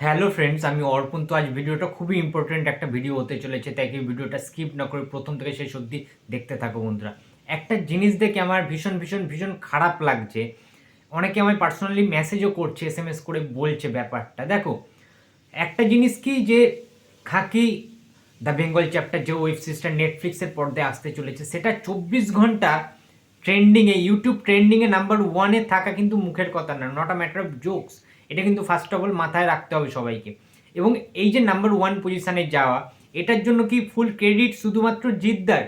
Hello friends আমি অর্পণ। তো আজ ভিডিওটা খুবই ইম্পর্টেন্ট একটা ভিডিও হতে চলেছে, তাই কি ভিডিওটা স্কিপ না করে প্রথম থেকে শেষ অবধি দেখতে থাকো বন্ধুরা। একটা জিনিস দেখে আমার ভীষণ ভীষণ ভীষণ খারাপ লাগছে। অনেকে আমায় পার্সোনালি মেসেজও করছে এস এম এস করে বলছে ব্যাপারটা। দেখো, একটা জিনিস কি যে, খাকি দ্য বেঙ্গল চ্যাপ্টার যে ওয়েব সিরিজটা নেটফ্লিক্সের পর্দায় আসতে চলেছে, সেটা চব্বিশ ঘণ্টা ট্রেন্ডিংয়ে ইউটিউব ট্রেন্ডিংয়ে নাম্বার ওয়ানে থাকা কিন্তু মুখের কথা না not a matter of jokes এটা কিন্তু ফার্স্ট অফ অল মাথায় রাখতে হবে সবাইকে। এবং এই যে নাম্বার ওয়ান পজিশানে যাওয়া, এটার জন্য কি ফুল ক্রেডিট শুধুমাত্র জিদ্দার?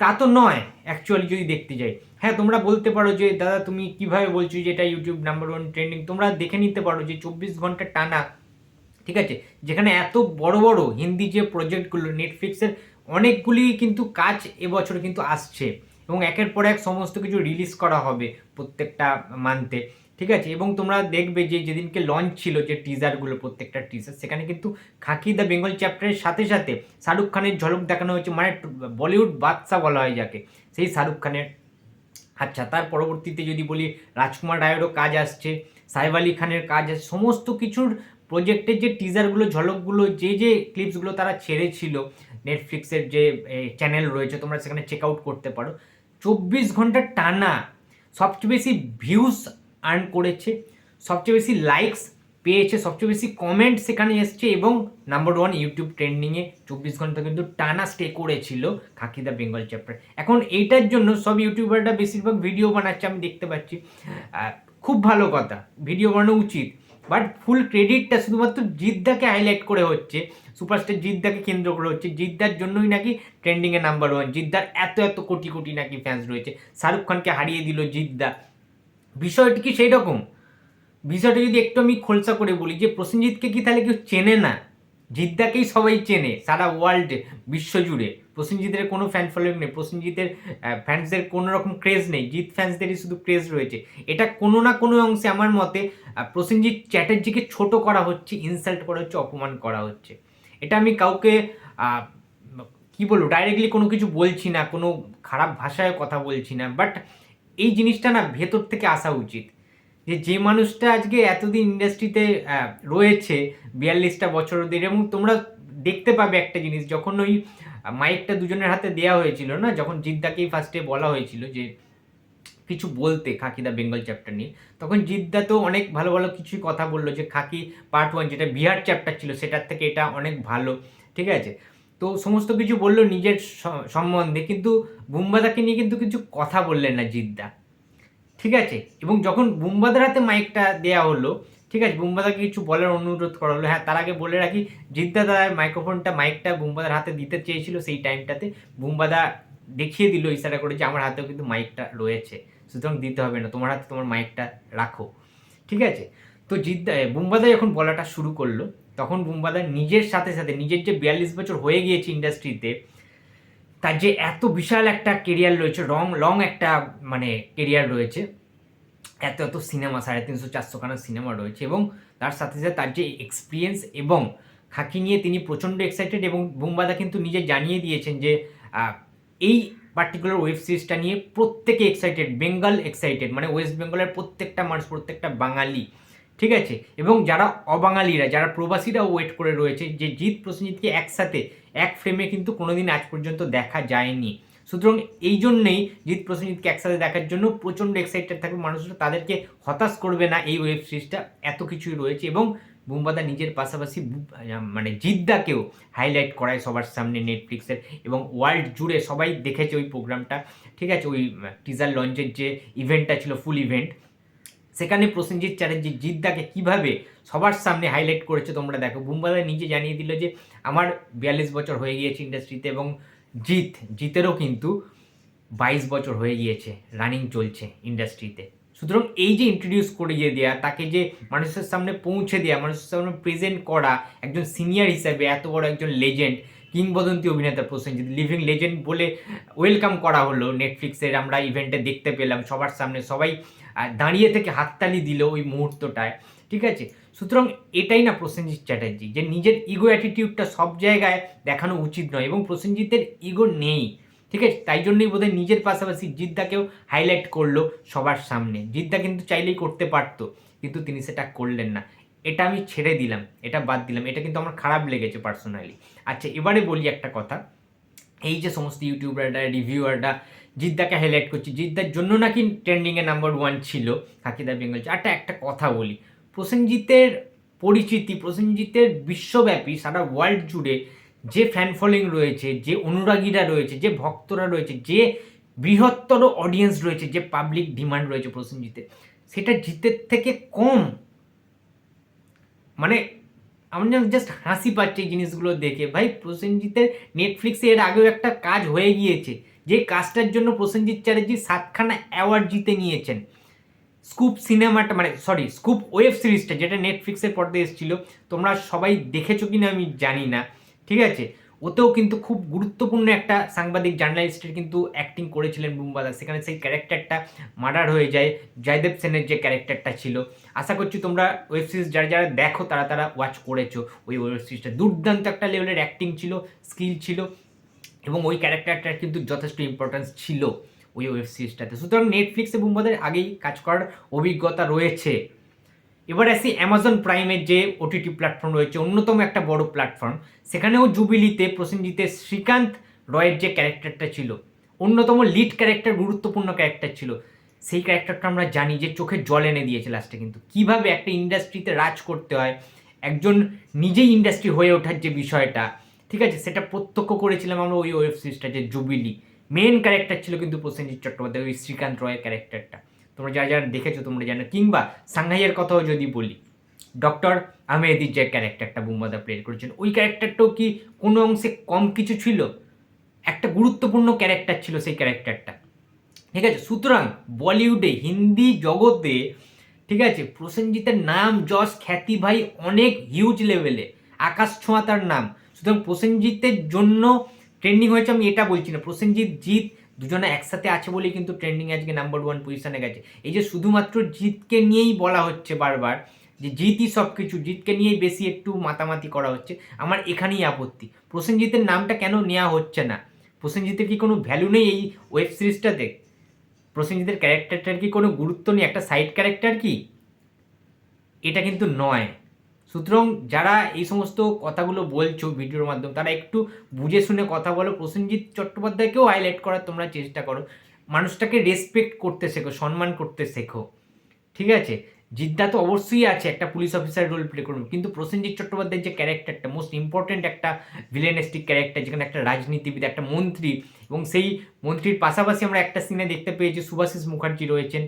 তা তো নয় অ্যাকচুয়ালি যদি দেখতে যাই। হ্যাঁ তোমরা বলতে পারো যে, দাদা তুমি কীভাবে বলছো যে এটা ইউটিউব নাম্বার ওয়ান ট্রেন্ডিং তোমরা দেখে নিতে পারো যে চব্বিশ ঘণ্টা টানা, ঠিক আছে? যেখানে এত বড় বড় হিন্দি যে প্রজেক্টগুলো নেটফ্লিক্সের অনেকগুলি কিন্তু কাজ এবছর কিন্তু আসছে। এবং একের পর এক সমস্ত কিছু রিলিজ করা হবে প্রত্যেকটা মান্থে ঠিক আছে? এবং তোমরা দেখবে যে যেদিনকে লঞ্চ ছিল যে টিজারগুলো প্রত্যেকটা টিজার সেখানে কিন্তু খাকি দ্য বেঙ্গল চ্যাপ্টারের সাথে সাথে শাহরুখ খানের ঝলক দেখানো হয়েছে মানে বলিউড বাদশা বলা হয় যাকে, সেই শাহরুখ খানের আচ্ছা তার পরবর্তীতে যদি বলি রাজকুমার রায়েরও কাজ আসছে, সাহেব আলী খানের কাজ আসছে, সমস্ত কিছুর প্রজেক্টের যে টিজারগুলো ঝলকগুলো যে যে ক্লিপসগুলো তারা ছেড়েছিল নেটফ্লিক্সের যে চ্যানেল রয়েছে, তোমরা সেখানে চেক আউট করতে পারো। চব্বিশ ঘণ্টা টানা সবচেয়ে বেশি ভিউজ আর্ন করেছে। সবচেয়ে বেশি লাইকস পেয়েছে, সবচেয়ে বেশি কমেন্ট সেখানে এসছে এবং নাম্বার ওয়ান ইউটিউব ট্রেন্ডিংয়ে চব্বিশ ঘণ্টা কিন্তু টানা স্টে করেছিল খাকি দ্য বেঙ্গল চ্যাপ্টার এখন এইটার জন্য সব ইউটিউবাররা বেশিরভাগ ভিডিও বানাচ্ছে, আমি দেখতে পাচ্ছি। খুব ভালো কথা ভিডিও বানানো উচিত। বাট ফুল ক্রেডিটটা শুধুমাত্র জিদ্দাকে হাইলাইট করে হচ্ছে সুপারস্টার জিদ্দাকে কেন্দ্র করে হচ্ছে। জিদ্দার জন্যই নাকি ট্রেন্ডিংয়ে নাম্বার ওয়ান জিদ্দার এত এত কোটি কোটি নাকি ফ্যান্স রয়েছে। শাহরুখ খানকে হারিয়ে দিল জিদ্দা। বিষয়টি কি সেই রকম বিষয়টা যদি একটু আমি খোলসা করে বলি যে প্রসেনজিৎকে কি তাহলে কেউ চেনে না? জিদ্দাকেই সবাই চেনে সারা ওয়ার্ল্ডে বিশ্বজুড়ে। প্রসেনজিতের কোনো ফ্যান ফলোয়িং নেই, প্রসেনজিতের ফ্যান্সদের কোনো রকম ক্রেজ নেই, জিৎ ফ্যান্সদেরই শুধু ক্রেজ রয়েছে। এটা কোনো না কোনো অংশে আমার মতে প্রসেনজিৎ চ্যাটার্জিকে ছোট করা হচ্ছে ইনসাল্ট করা হচ্ছে, অপমান করা হচ্ছে। এটা আমি কাউকে কি বলব ডাইরেক্টলি কোনো কিছু বলছি না, কোনো খারাপ ভাষায় কথা বলছি না বাট এই জিনিসটা না ভেতর থেকে আসা উচিত। যে যে মানুষটা আজকে এতদিন ইন্ডাস্ট্রিতে রয়েছে, বিয়াল্লিশটা বছর ধরে, এবং তোমরা দেখতে পাবে একটা জিনিস, যখন ওই মাইকটা দুজনের হাতে দেওয়া হয়েছিল না, যখন জিদ্দাকেই ফার্স্টে বলা হয়েছিল যে, কিছু বলতে খাকিদা বেঙ্গল চ্যাপ্টার নিয়ে, তখন জিদ্দা তো অনেক ভালো ভালো কিছুই কথা বলল যে, খাকি পার্ট ওয়ান যেটা বিহার চ্যাপ্টার ছিল, সেটার থেকে এটা অনেক ভালো, ঠিক আছে? তো সমস্ত কিছু বলল নিজের সম্বন্ধে, কিন্তু বুম্বাদাকে নিয়ে কিন্তু কিছু কথা বললেন না জিদ্দা। ঠিক আছে? এবং যখন বুম্বাদার হাতে মাইকটা দেয়া হলো, ঠিক আছে, বুম্বাদাকে কিছু বলার অনুরোধ করা হলো হ্যাঁ তার আগে বলে রাখি, জিদ্দা দাদার মাইক্রোফোনটা, মাইকটা বুম্বাদার হাতে দিতে চেয়েছিল সেই টাইমটাতে। বুম্বাদা দেখিয়ে দিল, ইশারা করে যে আমার হাতেও কিন্তু মাইকটা রয়েছে, সুতরাং দিতে হবে না, তোমার হাতে তোমার মাইকটা রাখো। ঠিক আছে? তো জিদ্দা বুম্বাদা যখন বলাটা শুরু করল তখন বুম্বাদা নিজের সাথে সাথে, নিজের যে বিয়াল্লিশ বছর হয়ে গিয়েছে ইন্ডাস্ট্রিতে তার যে এত বিশাল একটা কেরিয়ার রয়েছে, রং লং একটা মানে কেরিয়ার রয়েছে, এত এত সিনেমা সাড়ে তিনশো, চারশো খানা সিনেমা রয়েছে এবং তার সাথে সাথে তার যে এক্সপিরিয়েন্স এবং খাকি নিয়ে তিনি প্রচণ্ড এক্সাইটেড এবং বুম্বাদা কিন্তু নিজে জানিয়ে দিয়েছেন যে এই পার্টিকুলার ওয়েব সিরিজটা নিয়ে প্রত্যেকে এক্সাইটেড বেঙ্গল এক্সাইটেড মানে ওয়েস্ট বেঙ্গলের প্রত্যেকটা মানুষ, প্রত্যেকটা বাঙালি ঠিক আছে? এবং যারা অবাঙালিরা, যারা প্রবাসীরা ওয়েট করে রয়েছে যে জিৎ প্রসেনজিৎকে একসাথে, এক ফ্রেমে কিন্তু কোনোদিন আজ পর্যন্ত দেখা যায়নি। সুতরাং এই জন্যেই জিৎ প্রসেনজিৎকে একসাথে দেখার জন্য প্রচণ্ড এক্সাইটেড থাকবে মানুষরা। তাদেরকে হতাশ করবে না এই ওয়েব সিরিজটা এত কিছুই রয়েছে এবং বুম্বাদা নিজের পাশাপাশি মানে জিদ্দাকেও হাইলাইট করায় সবার সামনে নেটফ্লিক্সের এবং ওয়ার্ল্ড জুড়ে সবাই দেখেছে ওই প্রোগ্রামটা ঠিক আছে? ওই টিজার লঞ্চের যে ইভেন্টটা ছিল ফুল ইভেন্ট সেখানে প্রসেনজিৎ চ্যাটার্জি জিদ্দাকে কীভাবে সবার সামনে হাইলাইট করেছে তোমরা দেখো। বুম্বাদা নিজে জানিয়ে দিল যে, আমার বিয়াল্লিশ বছর হয়ে গিয়েছে ইন্ডাস্ট্রিতে এবং জিৎ, জিতেরও কিন্তু বাইশ বছর হয়ে গিয়েছে রানিং চলছে ইন্ডাস্ট্রিতে সুতরাং এই যে ইন্ট্রোডিউস করে করিয়ে দেওয়া তাকে যে মানুষের সামনে পৌঁছে দেওয়া মানুষের সামনে প্রেজেন্ট করা একজন সিনিয়র হিসাবে এত বড় একজন লেজেন্ড কিংবদন্তি অভিনেতা প্রসেনজিৎ লিভিং লেজেন্ড বলে ওয়েলকাম করা হলো নেটফ্লিক্সের আমরা ইভেন্টে দেখতে পেলাম, সবার সামনে সবাই দাঁড়িয়ে থেকে হাততালি দিল ওই মুহূর্তটায়, ঠিক আছে? সুতরাং এটাই না প্রসেনজিৎ চ্যাটার্জি, যে নিজের ইগো অ্যাটিটিউডটা সব জায়গায় দেখানো উচিত নয় এবং প্রসেনজিতের ইগো নেই, ঠিক আছে? তাই জন্যই বোধহয় নিজের পাশাপাশি জিদ্দাকেও হাইলাইট করল সবার সামনে। জিদ্দা কিন্তু চাইলেই করতে পারতো, কিন্তু তিনি সেটা করলেন না। এটা আমি ছেড়ে দিলাম, এটা বাদ দিলাম, এটা কিন্তু আমার খারাপ লেগেছে পার্সোনালি আচ্ছা এবারে বলি একটা কথা। এই যে সমস্ত ইউটিউবাররা রিভিউয়াররা জিদ্দাকে হাইলাইট করছি। জিদ্দার জন্য নাকি ট্রেন্ডিংয়ে নাম্বার ওয়ান ছিল হাকিদা বেঙ্গল। আরটা একটা কথা বলি। প্রসেনজিতের পরিচিতি, প্রসেনজিতের বিশ্বব্যাপী সারা ওয়ার্ল্ড জুড়ে যে ফ্যান ফলোয়িং রয়েছে, যে অনুরাগীরা রয়েছে, যে ভক্তরা রয়েছে, যে বৃহত্তর অডিয়েন্স রয়েছে, যে পাবলিক ডিমান্ড রয়েছে প্রসেনজিতের সেটা জিতের থেকে কম। মানে আমার যেন জাস্ট হাসি পাচ্ছে এই জিনিসগুলো দেখে। ভাই, প্রসেনজিতের নেটফ্লিক্সে এর আগেও একটা কাজ হয়ে গিয়েছে। যে কাজটার জন্য প্রসেনজিৎ চ্যাটার্জি সাতখানা অ্যাওয়ার্ড জিতে নিয়েছেন। স্কুপ সিনেমাটা মানে সরি স্কুপ ওয়েব সিরিজটা যেটা নেটফ্লিক্সের পর্দায় এসেছিল, তোমরা সবাই দেখেছ কি না আমি জানি না, ঠিক আছে? ওতেও কিন্তু খুব গুরুত্বপূর্ণ একটা সাংবাদিক, জার্নালিস্টের কিন্তু অ্যাক্টিং করেছিলেন বুম্বাদা। সেখানে সেই ক্যারেক্টারটা মার্ডার হয়ে যায়, জয়দেব সেনের যে ক্যারেক্টারটা ছিল। আশা করছি তোমরা ওয়েব সিরিজ যারা যারা দেখো, তারা তারা ওয়াচ করেছ। ওই ওয়েব সিরিজটা। দুর্দান্ত একটা লেভেলের অ্যাক্টিং ছিল স্কিল ছিল। এবং ওই ক্যারেক্টারটার কিন্তু যথেষ্ট ইম্পর্টেন্স ছিল ওই ওয়েব সিরিজটাতে সুতরাং নেটফ্লিক্সে বুম্বাদের আগেই কাজ করার অভিজ্ঞতা রয়েছে। এবার আসি অ্যামাজন প্রাইমের যে ওটিটি প্ল্যাটফর্ম রয়েছে, অন্যতম একটা বড় প্ল্যাটফর্ম সেখানেও জুবিলিতে প্রসেনজিতের শ্রীকান্ত রয়ের যে ক্যারেক্টারটা ছিল, অন্যতম লিড ক্যারেক্টার গুরুত্বপূর্ণ ক্যারেক্টার ছিল। সেই ক্যারেক্টারটা আমরা জানি যে চোখে জল এনে দিয়েছে লাস্টে কিন্তু। কীভাবে একটা ইন্ডাস্ট্রিতে রাজ করতে হয়, একজন নিজেই ইন্ডাস্ট্রি হয়ে ওঠার যে বিষয়টা ঠিক আছে, সেটা প্রত্যক্ষ করেছিলাম আমরা ওই ওয়েব সিরিজটা যে জুবিলি মেন ক্যারেক্টার ছিল কিন্তু প্রসেনজিৎ চট্টোপাধ্যায়, ওই শ্রীকান্ত রয়ের ক্যারেক্টারটা তোমরা যারা যারা দেখেছ তোমরা জানো। কিংবা সাংহাইয়ের কথাও যদি বলি ডক্টর আহমেদির যে ক্যারেক্টারটা বুম্বাদা প্লে করেছেন, ওই ক্যারেক্টারটাও কি কোনো অংশে কম কিছু ছিল? একটা গুরুত্বপূর্ণ ক্যারেক্টার ছিল সেই ক্যারেক্টারটা ঠিক আছে, সুতরাং বলিউডে, হিন্দি জগতে, ঠিক আছে, প্রসেনজিতের নাম, যশ, খ্যাতি ভাই অনেক হিউজ লেভেলে আকাশ ছোঁয়া তার নাম। সুতরাং প্রসেনজিতের জন্য ট্রেন্ডিং হয়েছে, আমি এটা বলছি না। প্রসেনজিৎ, জিৎ দুজনে একসাথে আছে বলেই কিন্তু ট্রেন্ডিং আজকে নাম্বার ওয়ান পজিশনে গেছে। এই যে শুধুমাত্র জিতকে নিয়েই বলা হচ্ছে বারবার যে জিতই সব কিছু জিতকে নিয়েই বেশি একটু মাতামাতি করা হচ্ছে, আমার এখানেই আপত্তি। প্রসেনজিতের নামটা কেন নেওয়া হচ্ছে না? প্রসেনজিতের কি কোনো ভ্যালু নেই এই ওয়েব সিরিজটাতে প্রসেনজিতের ক্যারেক্টারটার কি কোনো গুরুত্ব নেই? একটা সাইড ক্যারেক্টার কি? এটা কিন্তু নয়। সুতরাং যারা এই সমস্ত কথাগুলো বলছো ভিডিওর মাধ্যমে, তারা একটু বুঝে শুনে কথা বলো। প্রসেনজিৎ চট্টোপাধ্যায়কেও হাইলাইট করার তোমরা চেষ্টা করো। মানুষটাকে রেসপেক্ট করতে শেখো, সম্মান করতে শেখো। ঠিক আছে? জিদ্দা তো অবশ্যই আছে, একটা পুলিশ অফিসার রোল প্লে করবে। কিন্তু প্রসেনজিৎ চট্টোপাধ্যায়ের যে ক্যারেক্টারটা মোস্ট ইম্পর্ট্যান্ট একটা ভিলেনেস্টিক ক্যারেক্টার যেখানে একটা রাজনীতিবিদ, একটা মন্ত্রী, এবং সেই মন্ত্রীর পাশাপাশি আমরা একটা সিনে দেখতে পেয়েছি, সুভাষিস মুখার্জি রয়েছেন।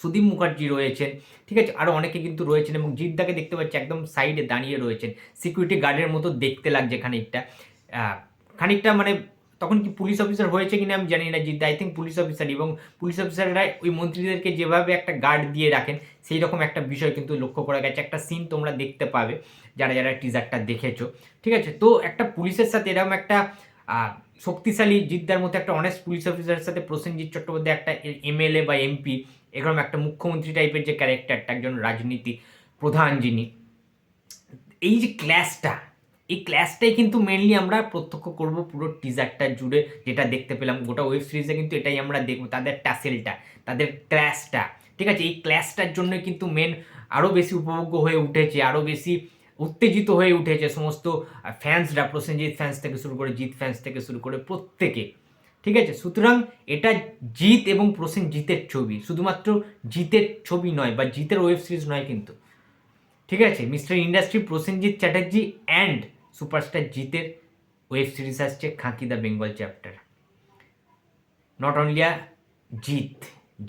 সুদীপ মুখার্জি রয়েছেন, ঠিক আছে? আরও অনেকে কিন্তু রয়েছেন এবং জিদ্দাকে দেখতে পাচ্ছি একদম সাইডে দাঁড়িয়ে রয়েছেন। সিকিউরিটি গার্ডের মতো দেখতে লাগছে খানিকটা। খানিকটা মানে তখন কি পুলিশ অফিসার হয়েছে কিনা আমি জানি না জিদ্দা। আই থিঙ্ক পুলিশ অফিসার এবং পুলিশ অফিসাররা ওই মন্ত্রীদেরকে যেভাবে একটা গার্ড দিয়ে রাখেন সেই রকম একটা বিষয় কিন্তু লক্ষ্য করা গেছে। একটা সিন তোমরা দেখতে পাবে, যারা যারা টিজারটা দেখেছ, ঠিক আছে? তো একটা পুলিশের সাথে এরকম একটা শক্তিশালী জিদ্দার মতো একটা অনেস্ট পুলিশ অফিসারের সাথে প্রসেনজিৎ চট্টোপাধ্যায় একটা এমএলএ বা এমপি এরকম একটা মুখ্যমন্ত্রী টাইপের যে ক্যারেক্টারটা একজন রাজনীতি প্রধান যিনি, এই যে ক্লাসটা এই ক্লাসটাই কিন্তু মেনলি আমরা প্রত্যক্ষ করব পুরো টিজারটা জুড়ে, যেটা দেখতে পেলাম, গোটা ওয়েব সিরিজে কিন্তু এটাই আমরা দেখব, তাদের ট্যাসেলটা তাদের ক্লাসটা ঠিক আছে? এই ক্লাসটার জন্য কিন্তু মেন আরও বেশি উপভোগ্য হয়ে উঠেছে আরও বেশি উত্তেজিত হয়ে উঠেছে সমস্ত ফ্যান্সরা প্রসেনজিৎ ফ্যান্স থেকে শুরু করে, জিৎ ফ্যান্স থেকে শুরু করে প্রত্যেকে। ঠিক আছে? সুতরাং এটা জিত এবং প্রসেনজিতের ছবি। শুধুমাত্র জিতের ছবি নয় বা জিতের ওয়েব সিরিজ নয় কিন্তু। ঠিক আছে? Mister industry Prosenjit Chatterjee and superstar জিতের ওয়েব সিরিজ আসছে Khakee the Bengal chapter not only a Jeet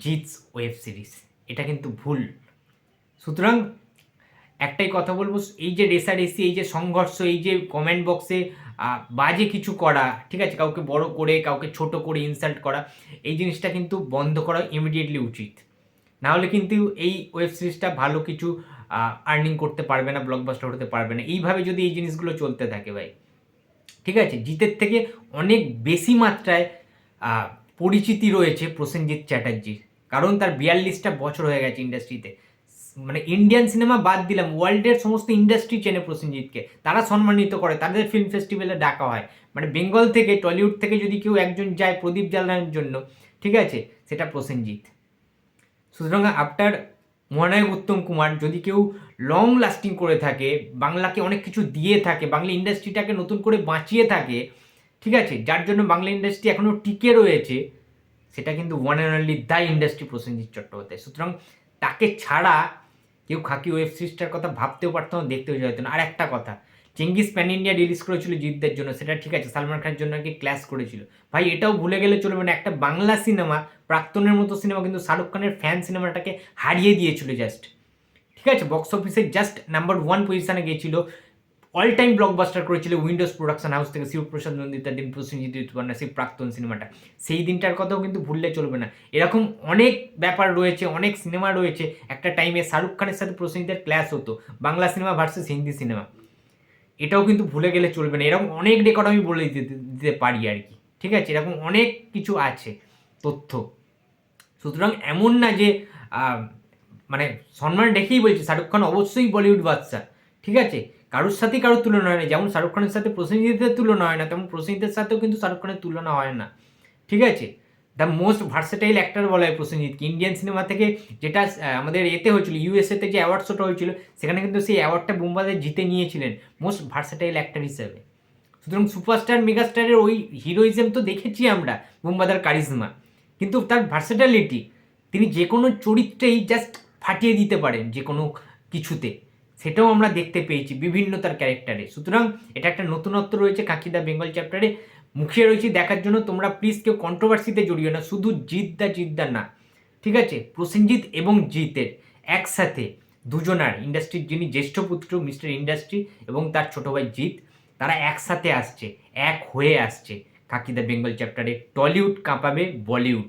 Jeet's web series এটা কিন্তু ভুল। সুতরাং একটাই কথা বলব, এই যে রেসারেসি, এই যে সংঘর্ষ, এই যে কমেন্ট বক্সে বাজে কিছু করা, ঠিক আছে? কাউকে বড় করে, কাউকে ছোট করে ইনসাল্ট করা, এই জিনিসটা কিন্তু বন্ধ করা ইমিডিয়েটলি উচিত। নাহলে কিন্তু এই ওয়েব সিরিজটা ভালো কিছু আর্নিং করতে পারবে না ব্লকবাস্টার হতে পারবে না। এইভাবে যদি এই জিনিসগুলো চলতে থাকে ভাই, ঠিক আছে? জিতের থেকে অনেক বেশি মাত্রায় পরিচিতি রয়েছে প্রসেনজিৎ চ্যাটার্জির। কারণ তার বিয়াল্লিশটা বছর হয়ে গেছে ইন্ডাস্ট্রিতে মানে ইন্ডিয়ান সিনেমা বাদ দিলাম ওয়ার্ল্ডের সমস্ত ইন্ডাস্ট্রি চেনে প্রসেনজিৎকে। তারা সম্মানিত করে, তাদের ফিল্ম ফেস্টিভ্যালে ডাকা হয়। মানে বেঙ্গল থেকে টলিউড থেকে যদি কেউ একজন যায় প্রদীপ জ্বালানোর জন্য, ঠিক আছে? সেটা প্রসেনজিৎ। সুতরাং আফটার মহানায়ক উত্তম কুমার, যদি কেউ লং লাস্টিং করে থাকে, বাংলাকে অনেক কিছু দিয়ে থাকে, বাংলা ইন্ডাস্ট্রিটাকে নতুন করে বাঁচিয়ে থাকে, ঠিক আছে? যার জন্য বাংলা ইন্ডাস্ট্রি এখনও টিকে রয়েছে, সেটা কিন্তু one and only the industry Prosenjit Chattopadhyay. সুতরাং তাকে ছাড়া কেউ খাকি ওয়েব সিরিজটার কথা ভাবতেও পারতো না, দেখতেও যেত না। আর একটা কথা চেঙ্গিস প্যান ইন্ডিয়া রিলিজ করেছিল জিতদের জন্য, সেটা ঠিক আছে, সালমান খানের জন্য নাকি ক্লাস করেছিল। ভাই, এটাও ভুলে গেলে চলবে না, একটা বাংলা সিনেমা প্রাক্তনের মতো সিনেমা কিন্তু শাহরুখ খানের ফ্যান সিনেমাটাকে হারিয়ে দিয়েছিল জাস্ট ঠিক আছে বক্স অফিসে জাস্ট নাম্বার ওয়ান পজিশানে গিয়েছিল অল টাইম ব্লকবাস্টার করেছিল উইন্ডোজ প্রোডাকশন হাউস থেকে শিবপ্রসাদ দিন প্রসেনজিৎ ঋতুপর্ণা সেই প্রাক্তন সিনেমাটা। সেই দিনটার কথাও কিন্তু ভুললে চলবে না। এরকম অনেক ব্যাপার রয়েছে, অনেক সিনেমা রয়েছে। একটা টাইমে শাহরুখ খানের সাথে প্রসেনজিতের ক্লাস হতো, Bangla cinema versus Hindi cinema. এটাও কিন্তু ভুলে গেলে চলবে না। এরকম অনেক রেকর্ড আমি বলে দিতে দিতে পারি আর কি। ঠিক আছে? এরকম অনেক কিছু আছে, তথ্য। সুতরাং এমন না যে মানে সম্মান রেখেই বলছি, শাহরুখ খান অবশ্যই বলিউড বাদশা ঠিক আছে? কারোর সাথেই কারোর তুলনা হয় না। যেমন শাহরুখ খানের সাথে প্রসেনজিতের তুলনা হয় না, তেমন প্রসেনজিতের সাথেও কিন্তু শাহরুখ খানের তুলনা হয় না। ঠিক আছে? দ্য মোস্ট ভার্সেটাইল অ্যাক্টর বলা হয় প্রসেনজিৎকে। ইন্ডিয়ান সিনেমা থেকে যেটা আমাদের এতে হয়েছিল ইউএসএতে যে অ্যাওয়ার্ড শোটা হয়েছিল, সেখানে কিন্তু সেই অ্যাওয়ার্ডটা বোম্বাদে জিতে নিয়েছিলেন মোস্ট ভার্সেটাইল অ্যাক্টর হিসেবে। সুতরাং সুপারস্টার মেগাস্টারের ওই হিরোইজম তো দেখেছি আমরা বোম্বাদার কারিজমা কিন্তু তার ভার্সেটালিটি তিনি যে কোনো চরিত্রেই জাস্ট ফাটিয়ে দিতে পারেন যে কোনো কিছুতে। সেটাও আমরা দেখতে পেয়েছি বিভিন্ন তার ক্যারেক্টারে। সুতরাং এটা একটা নতুনত্ব রয়েছে কাকিদা বেঙ্গল চ্যাপ্টারে। মুখিয়ে রয়েছে, দেখার জন্য তোমরা প্লিজ কেউ কন্ট্রোভার্সিতে জড়িও না, শুধু জিদ্দা জিদ্দা না। ঠিক আছে? প্রসেনজিৎ এবং জিতের একসাথে দুজনার ইন্ডাস্ট্রির যিনি জ্যেষ্ঠ পুত্র, মিস্টার ইন্ডাস্ট্রি এবং তার ছোট ভাই জিৎ তারা একসাথে আসছে, এক হয়ে আসছে কাকিদা বেঙ্গল চ্যাপ্টারে। টলিউড কাঁপাবে বলিউড।